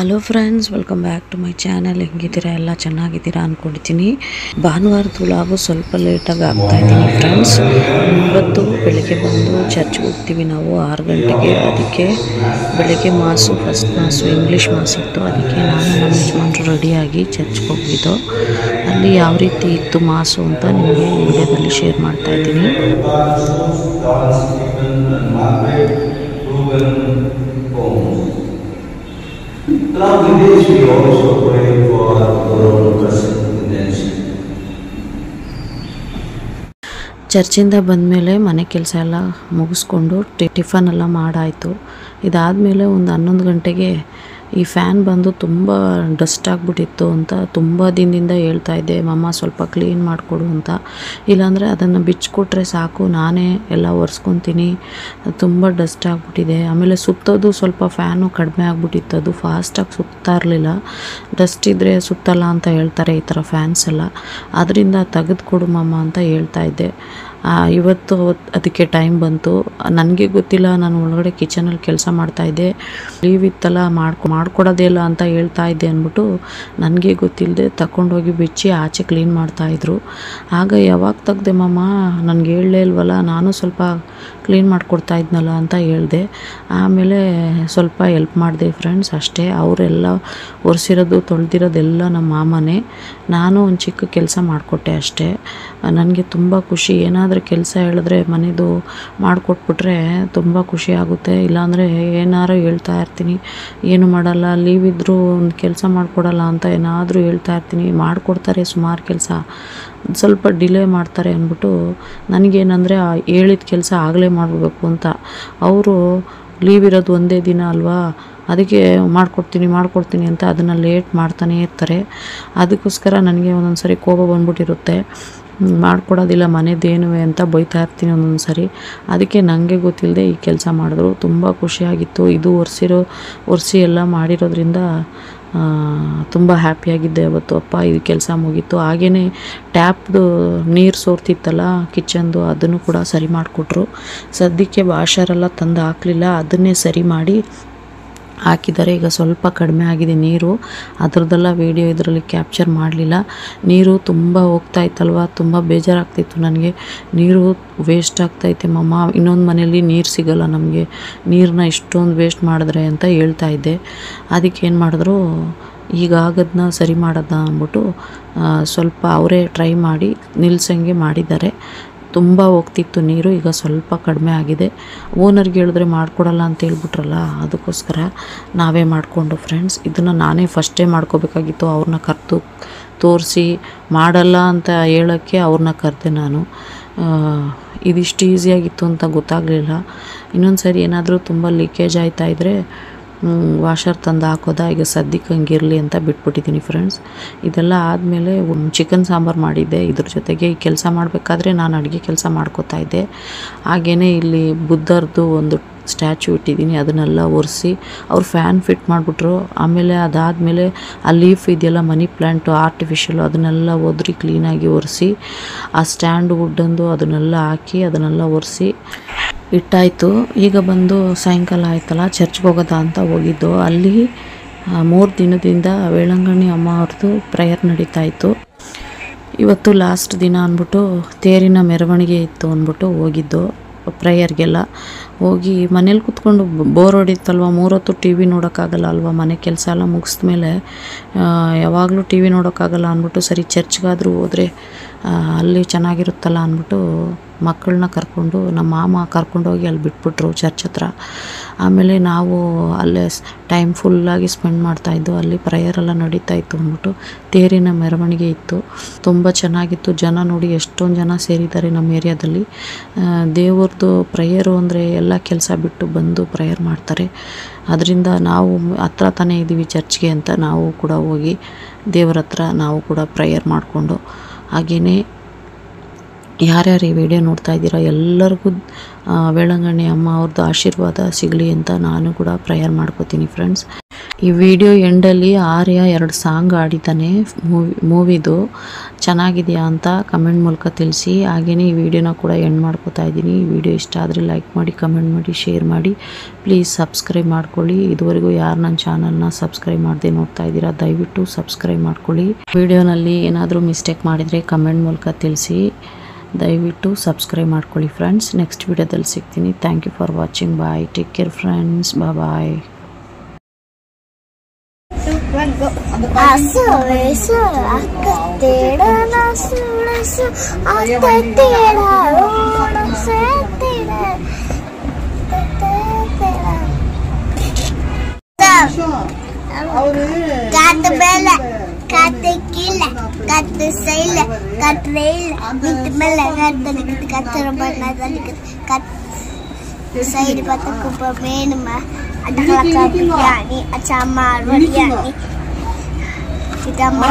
Hello friends welcome back to my channel ಹೆಂಗಿದ್ದೀರಾ? ಎಲ್ಲ ಚೆನ್ನಾಗಿದ್ದೀರಾ ಅಂದ್ಕೊಂಡಿದ್ದೀನಿ ಭಾನುವಾರ ವ್ಲಾಗು ಸ್ವಲ್ಪ ಲೇಟಾಗಿ ಆಗ್ತಾ ಇದ್ದೀನಿ ಫ್ರೆಂಡ್ಸ್ ಇವತ್ತು ಬೆಳಗ್ಗೆ ಬಂದು ಚರ್ಚ್ಗೆ ಹೋಗ್ತೀವಿ ನಾವು, ಆರು ಗಂಟೆಗೆ. ಅದಕ್ಕೆ ಬೆಳಿಗ್ಗೆ ಮಾಸು ಫಸ್ಟ್ ಮಾಸು ಇಂಗ್ಲೀಷ್ ಮಾಸಿತ್ತು ಅದಕ್ಕೆ ನಾನು ನಮ್ಮ ಯಜಮಾನರು ರೆಡಿಯಾಗಿ ಚರ್ಚ್ಗೆ ಹೋಗಿದ್ದು. ಅಲ್ಲಿ ಯಾವ ರೀತಿ ಇತ್ತು ಮಾಸು ಅಂತ ನಿಮಗೆ ವಿಡಿಯೋದಲ್ಲಿ ಶೇರ್ ಮಾಡ್ತಾ ಇದ್ದೀನಿ. ತರ ವಿಧೇಶಿಯೋ ಅವರು ಫಾರ್ ಫಾರ್ ಅವರು ಪ್ರಸಿದ್ದಿ ಇದೆ ಚರ್ಚೆ ಇಂದ ಬಂದ ಮೇಲೆ ಮನೆ ಕೆಲಸ ಎಲ್ಲ ಮುಗಿಸ್ಕೊಂಡು ಟಿಫನ್ ಎಲ್ಲ ಮಾಡಾಯಿತು. ಇದಾದ ಮೇಲೆ ಒಂದು 11 ಗಂಟೆಗೆ ಈ ಫ್ಯಾನ್ ಬಂದು ತುಂಬ ಡಸ್ಟ್ ಆಗಿಬಿಟ್ಟಿತ್ತು ಅಂತ ತುಂಬ ದಿನದಿಂದ ಹೇಳ್ತಾ ಇದ್ದೆ ಮಮ್ಮ ಸ್ವಲ್ಪ ಕ್ಲೀನ್ ಮಾಡಿಕೊಡು ಅಂತ. ಇಲ್ಲಾಂದರೆ ಅದನ್ನು ಬಿಚ್ಚಿಕೊಟ್ರೆ ಸಾಕು, ನಾನೇ ಎಲ್ಲ ಒರೆಸ್ಕೊತೀನಿ. ತುಂಬ ಡಸ್ಟ್ ಆಗಿಬಿಟ್ಟಿದೆ. ಆಮೇಲೆ ಸುತ್ತೋದು ಸ್ವಲ್ಪ ಫ್ಯಾನು ಕಡಿಮೆ ಆಗಿಬಿಟ್ಟಿತ್ತು. ಅದು ಫಾಸ್ಟಾಗಿ ಸುತ್ತಾ ಇರಲಿಲ್ಲ. ಡಸ್ಟ್ ಇದ್ದರೆ ಸುತ್ತಲ್ಲ ಅಂತ ಹೇಳ್ತಾರೆ ಈ ಥರ ಫ್ಯಾನ್ಸ್ ಎಲ್ಲ. ಅದರಿಂದ ತೆಗೆದುಕೊಡು ಮಮ್ಮ ಅಂತ ಹೇಳ್ತಾ ಇದ್ದೆ. ಇವತ್ತು ಅದಕ್ಕೆ ಟೈಮ್ ಬಂತು. ನನಗೆ ಗೊತ್ತಿಲ್ಲ, ನಾನು ಒಳಗಡೆ ಕಿಚನಲ್ಲಿ ಕೆಲಸ ಮಾಡ್ತಾಯಿದ್ದೆ ಲೀವ್ ಇತ್ತಲ್ಲ, ಮಾಡ್ಕೊ, ಮಾಡ್ಕೊಡೋದೇ ಇಲ್ಲ ಅಂತ ಹೇಳ್ತಾ ಇದ್ದೆ ಅಂದ್ಬಿಟ್ಟು ನನಗೆ ಗೊತ್ತಿಲ್ಲದೆ ತಗೊಂಡೋಗಿ ಬಿಚ್ಚಿ ಆಚೆ ಕ್ಲೀನ್ ಮಾಡ್ತಾಯಿದ್ರು ಆಗ ಯಾವಾಗ ತೆಗ್ದೆ ಮಮ್ಮ ನನಗೆ ಹೇಳಲೇ ಇಲ್ವಲ್ಲ, ನಾನು ಸ್ವಲ್ಪ ಕ್ಲೀನ್ ಮಾಡಿಕೊಡ್ತಾ ಇದ್ನಲ್ಲ ಅಂತ ಹೇಳಿದೆ. ಆಮೇಲೆ ಸ್ವಲ್ಪ ಹೆಲ್ಪ್ ಮಾಡಿದೆ ಫ್ರೆಂಡ್ಸ್ ಅಷ್ಟೇ. ಅವರೆಲ್ಲ ಒರೆಸಿರೋದು, ತೊಳೆದಿರೋದೆಲ್ಲ ನಮ್ಮ ಮಾಮನೇ. ನಾನು ಒಂದು ಚಿಕ್ಕ ಕೆಲಸ ಮಾಡಿಕೊಟ್ಟೆ ಅಷ್ಟೇ. ನನಗೆ ತುಂಬ ಖುಷಿ. ಏನಾದರೂ ಕೆಲಸ ಹೇಳಿದ್ರೆ ಮನೆದು ಮಾಡಿಕೊಟ್ಬಿಟ್ರೆ ತುಂಬ ಖುಷಿ ಆಗುತ್ತೆ. ಇಲ್ಲಾಂದರೆ ಏನಾರು ಹೇಳ್ತಾ ಇರ್ತೀನಿ. ಏನು ಮಾಡಲ್ಲ ಲೀವ್ ಇದ್ದರೂ ಒಂದು ಕೆಲಸ ಮಾಡಿಕೊಡಲ್ಲ ಅಂತ ಏನಾದರೂ ಹೇಳ್ತಾ ಇರ್ತೀನಿ. ಮಾಡಿಕೊಡ್ತಾರೆ ಸುಮಾರು ಕೆಲಸ. ಸ್ವಲ್ಪ ಡಿಲೇ ಮಾಡ್ತಾರೆ ಅಂದ್ಬಿಟ್ಟು ನನಗೇನಂದರೆ ಹೇಳಿದ ಕೆಲಸ ಆಗಲೇ ಮಾಡಬೇಕು ಅಂತ. ಅವರು ಲೀವ್ ಇರೋದು ಒಂದೇ ದಿನ ಅಲ್ವಾ? ಅದಕ್ಕೆ ಮಾಡ್ಕೊಡ್ತೀನಿ ಮಾಡ್ಕೊಡ್ತೀನಿ ಅಂತ ಅದನ್ನು ಲೇಟ್ ಮಾಡ್ತಾನೇ ಇರ್ತಾರೆ. ಅದಕ್ಕೋಸ್ಕರ ನನಗೆ ಒಂದೊಂದು ಸರಿ ಕೋಪ ಬಂದ್ಬಿಟ್ಟಿರುತ್ತೆ. ಮಾಡ್ಕೊಡೋದಿಲ್ಲ ಮನೆದೇನು ಅಂತ ಬೈತಾ ಇರ್ತೀನಿ ಒಂದೊಂದು ಸರಿ. ಅದಕ್ಕೆ ನನಗೆ ಗೊತ್ತಿಲ್ಲದೆ ಈ ಕೆಲಸ ಮಾಡಿದ್ರು. ತುಂಬ ಖುಷಿಯಾಗಿತ್ತು. ಇದು ಒರೆಸಿರೋ, ಒರೆಸಿ ಎಲ್ಲ ಮಾಡಿರೋದ್ರಿಂದ ತುಂಬ ಹ್ಯಾಪಿಯಾಗಿದ್ದೆ ಅವತ್ತು. ಅಪ್ಪ, ಇದು ಕೆಲಸ ಮುಗೀತು. ಹಾಗೆಯೇ ಟ್ಯಾಪ್ದು ನೀರು ಸೋರ್ತಿತ್ತಲ್ಲ, ಕಿಚನ್ದು, ಅದನ್ನು ಕೂಡ ಸರಿ ಮಾಡಿಕೊಟ್ರು. ಸದ್ಯಕ್ಕೆ ವಾಷರೆಲ್ಲ ತಂದು ಹಾಕಲಿಲ್ಲ ಅದನ್ನೇ ಸರಿ ಮಾಡಿ ಹಾಕಿದ್ದಾರೆ. ಈಗ ಸ್ವಲ್ಪ ಕಡಿಮೆ ಆಗಿದೆ ನೀರು. ಅದರದ್ದೆಲ್ಲ ವೀಡಿಯೋ ಇದರಲ್ಲಿ ಕ್ಯಾಪ್ಚರ್ ಮಾಡಲಿಲ್ಲ. ನೀರು ತುಂಬ ಹೋಗ್ತಾ ಇತ್ತಲ್ವ? ತುಂಬ ಬೇಜಾರಾಗ್ತಿತ್ತು ನನಗೆ. ನೀರು ವೇಸ್ಟ್ ಆಗ್ತೈತೆ ಮಮ್ಮ ಇನ್ನೊಂದು ಮನೆಯಲ್ಲಿ ನೀರು ಸಿಗಲ್ಲ ನಮಗೆ. ನೀರನ್ನ ಇಷ್ಟೊಂದು ವೇಸ್ಟ್ ಮಾಡಿದ್ರೆ ಅಂತ ಹೇಳ್ತಾ ಇದ್ದೆ. ಅದಕ್ಕೆ ಏನು ಮಾಡಿದ್ರು, ಈಗ ಆಗೋದನ್ನ ಸರಿ ಮಾಡೋದ ಅಂದ್ಬಿಟ್ಟು ಸ್ವಲ್ಪ ಅವರೇ ಟ್ರೈ ಮಾಡಿ ನಿಲ್ಸಂಗೆ ಮಾಡಿದ್ದಾರೆ. ತುಂಬ ಹೋಗ್ತಿತ್ತು ನೀರು, ಈಗ ಸ್ವಲ್ಪ ಕಡಿಮೆ ಆಗಿದೆ. ಓನರ್ಗೆ ಹೇಳಿದ್ರೆ ಮಾಡಿಕೊಡಲ್ಲ ಅಂತ ಹೇಳ್ಬಿಟ್ರಲ್ಲ, ಅದಕ್ಕೋಸ್ಕರ ನಾವೇ ಮಾಡಿಕೊಂಡು ಫ್ರೆಂಡ್ಸ್ ಇದನ್ನು ನಾನೇ ಫಸ್ಟೇ ಮಾಡ್ಕೋಬೇಕಾಗಿತ್ತು ಅವ್ರನ್ನ ಕರೆದು ತೋರಿಸಿ ಮಾಡಲ್ಲ ಅಂತ ಹೇಳೋಕ್ಕೆ ಅವ್ರನ್ನ ಕರೆದೆ ನಾನು. ಇದಿಷ್ಟು ಈಸಿಯಾಗಿತ್ತು ಅಂತ ಗೊತ್ತಾಗಲಿಲ್ಲ. ಇನ್ನೊಂದು ಸರಿ ಏನಾದರೂ ತುಂಬ ಲೀಕೇಜ್ ಆಯ್ತಾ ಇದ್ದರೆ ವಾಷರ್ ತಂದು ಹಾಕೋದ, ಈಗ ಸದ್ಯಕ್ಕೆ ಹಂಗಿರಲಿ ಅಂತ ಬಿಟ್ಬಿಟ್ಟಿದ್ದೀನಿ ಫ್ರೆಂಡ್ಸ್ ಇದೆಲ್ಲ ಆದಮೇಲೆ ಚಿಕನ್ ಸಾಂಬಾರು ಮಾಡಿದ್ದೆ. ಇದ್ರ ಜೊತೆಗೆ ಈ ಕೆಲಸ ಮಾಡಬೇಕಾದ್ರೆ ನಾನು ಅಡುಗೆ ಕೆಲಸ ಮಾಡ್ಕೋತಾ ಇದ್ದೆ. ಹಾಗೆಯೇ ಇಲ್ಲಿ ಬುದ್ಧರ್ದು ಒಂದು ಸ್ಟ್ಯಾಚು ಇಟ್ಟಿದ್ದೀನಿ ಅದನ್ನೆಲ್ಲ ಒರೆಸಿ ಅವ್ರು ಫ್ಯಾನ್ ಫಿಟ್ ಮಾಡಿಬಿಟ್ರು. ಆಮೇಲೆ ಅದಾದಮೇಲೆ ಆ ಲೀಫ್ ಇದೆಯಲ್ಲ, ಮನಿ ಪ್ಲ್ಯಾಂಟು ಆರ್ಟಿಫಿಷಿಯಲು ಅದನ್ನೆಲ್ಲ ಒದ್ರಿ ಕ್ಲೀನಾಗಿ ಒರೆಸಿ, ಆ ಸ್ಟ್ಯಾಂಡ್ ವುಡ್ಡಂದು ಅದನ್ನೆಲ್ಲ ಹಾಕಿ ಅದನ್ನೆಲ್ಲ ಒರೆಸಿ ಇಟ್ಟಾಯಿತು. ಈಗ ಬಂದು ಸಾಯಂಕಾಲ ಆಯ್ತಲ್ಲ ಚರ್ಚ್ಗೆ ಹೋಗೋದಾ ಅಂತ ಹೋಗಿದ್ದು. ಅಲ್ಲಿ ಮೂರು ದಿನದಿಂದ ವೇಳಂಗಣ್ಣಿ ಅಮ್ಮ ಅವ್ರದ್ದು ಪ್ರೇಯರ್ ನಡೀತಾ ಇತ್ತು. ಇವತ್ತು ಲಾಸ್ಟ್ ದಿನ ಅಂದ್ಬಿಟ್ಟು ತೇರಿನ ಮೆರವಣಿಗೆ ಇತ್ತು ಅಂದ್ಬಿಟ್ಟು ಹೋಗಿದ್ದು ಪ್ರೇಯರ್ಗೆಲ್ಲ ಹೋಗಿ ಮನೇಲಿ ಕೂತ್ಕೊಂಡು ಬೋರ್ ಹೊಡಿತಲ್ವ? ಮೂರೊತ್ತು ಟಿ ವಿ ನೋಡೋಕ್ಕಾಗಲ್ಲ ಅಲ್ವಾ? ಮನೆ ಕೆಲಸ ಎಲ್ಲ ಮುಗಿಸ್ದ ಮೇಲೆ ಯಾವಾಗಲೂ ಟಿ ವಿ ನೋಡೋಕ್ಕಾಗಲ್ಲ ಅಂದ್ಬಿಟ್ಟು ಸರಿ ಚರ್ಚ್ಗಾದರೂ ಹೋದರೆ ಅಲ್ಲಿ ಚೆನ್ನಾಗಿರುತ್ತಲ್ಲ ಅಂದ್ಬಿಟ್ಟು ಮಕ್ಕಳನ್ನ ಕರ್ಕೊಂಡು, ನಮ್ಮ ಮಾಮ ಕರ್ಕೊಂಡೋಗಿ ಅಲ್ಲಿ ಬಿಟ್ಬಿಟ್ರು ಚರ್ಚ್ ಹತ್ರ. ಆಮೇಲೆ ನಾವು ಅಲ್ಲೇ ಟೈಮ್ ಫುಲ್ಲಾಗಿ ಸ್ಪೆಂಡ್ ಮಾಡ್ತಾಯಿದ್ದು ಅಲ್ಲಿ ಪ್ರೇಯರ್ ಎಲ್ಲ ನಡೀತಾ ಇತ್ತು ಅಂದ್ಬಿಟ್ಟು ತೇರಿನ ಮೆರವಣಿಗೆ ಇತ್ತು. ತುಂಬ ಚೆನ್ನಾಗಿತ್ತು. ಜನ ನೋಡಿ ಎಷ್ಟೊಂದು ಜನ ಸೇರಿದ್ದಾರೆ ನಮ್ಮ ಏರಿಯಾದಲ್ಲಿ. ದೇವ್ರದ್ದು ಪ್ರೇಯರು ಅಂದರೆ ಎಲ್ಲ ಕೆಲಸ ಬಿಟ್ಟು ಬಂದು ಪ್ರೇಯರ್ ಮಾಡ್ತಾರೆ. ಅದರಿಂದ ನಾವು ಹತ್ರ ತಾನೇ ಇದ್ದೀವಿ ಚರ್ಚ್ಗೆ ಅಂತ ನಾವು ಕೂಡ ಹೋಗಿ ದೇವ್ರ ಹತ್ರ ನಾವು ಕೂಡ ಪ್ರೇಯರ್ ಮಾಡಿಕೊಂಡು ಹಾಗೆಯೇ ಯಾರ್ಯಾರು ಈ ವಿಡಿಯೋ ನೋಡ್ತಾ ಇದ್ದೀರಾ ಎಲ್ಲರಿಗೂ ವೇಳಂಗಣ್ಣಿ ಅಮ್ಮ ಅವ್ರದ್ದು ಆಶೀರ್ವಾದ ಸಿಗಲಿ ಅಂತ ನಾನು ಕೂಡ ಪ್ರೇಯರ್ ಮಾಡ್ಕೋತೀನಿ ಫ್ರೆಂಡ್ಸ್ ಈ ವಿಡಿಯೋ ಎಂಡಲ್ಲಿ ಆರ್ಯ ಎರಡು ಸಾಂಗ್ ಆಡಿದ್ದಾನೆ ಮೂವಿ ಮೂವಿದು ಚೆನ್ನಾಗಿದೆಯಾ ಅಂತ ಕಮೆಂಟ್ ಮೂಲಕ ತಿಳಿಸಿ. ಹಾಗೆಯೇ ಈ ವಿಡಿಯೋನ ಕೂಡ ಎಂಡ್ ಮಾಡ್ಕೋತಾ ಇದ್ದೀನಿ. ಈ ವಿಡಿಯೋ ಇಷ್ಟ ಆದರೆ ಲೈಕ್ ಮಾಡಿ ಕಮೆಂಟ್ ಮಾಡಿ ಶೇರ್ ಮಾಡಿ. ಪ್ಲೀಸ್ ಸಬ್ಸ್ಕ್ರೈಬ್ ಮಾಡ್ಕೊಳ್ಳಿ. ಇದುವರೆಗೂ ಯಾರು ನನ್ನ ಚಾನಲ್ನ ಸಬ್ಸ್ಕ್ರೈಬ್ ಮಾಡದೆ ನೋಡ್ತಾ ಇದ್ದೀರಾ, ದಯವಿಟ್ಟು ಸಬ್ಸ್ಕ್ರೈಬ್ ಮಾಡ್ಕೊಳ್ಳಿ. ವಿಡಿಯೋನಲ್ಲಿ ಏನಾದರೂ ಮಿಸ್ಟೇಕ್ ಮಾಡಿದರೆ ಕಮೆಂಟ್ ಮೂಲಕ ತಿಳಿಸಿ. ದಯವಿಟ್ಟು ಸಬ್ಸ್ಕ್ರೈಬ್ ಮಾಡ್ಕೊಳ್ಳಿ ಫ್ರೆಂಡ್ಸ್ ನೆಕ್ಸ್ಟ್ ವಿಡಿಯೋದಲ್ಲಿ ಸಿಗ್ತೀನಿ thank you for watching bye take care friends bye ಹಸು ಹಸು ಅಕ್ಕತ್ತೇಡ ನಸುಳಸು ಅಕ್ಕತ್ತೇಡ ಓಡಸೇಡ ಕಾತ ಮೇಲೆ காத்துக்கில்ல காத்து செய்யல காற்று வீட்டு மேல கத்தடிக்குது கத்து ரொம்ப நல்லா இருக்குது கத்து சைடு பார்த்தா குப்பை வேணுமா? அடக்கலக்கா அச்சா அம்மா பிரியாணி. இதம்மா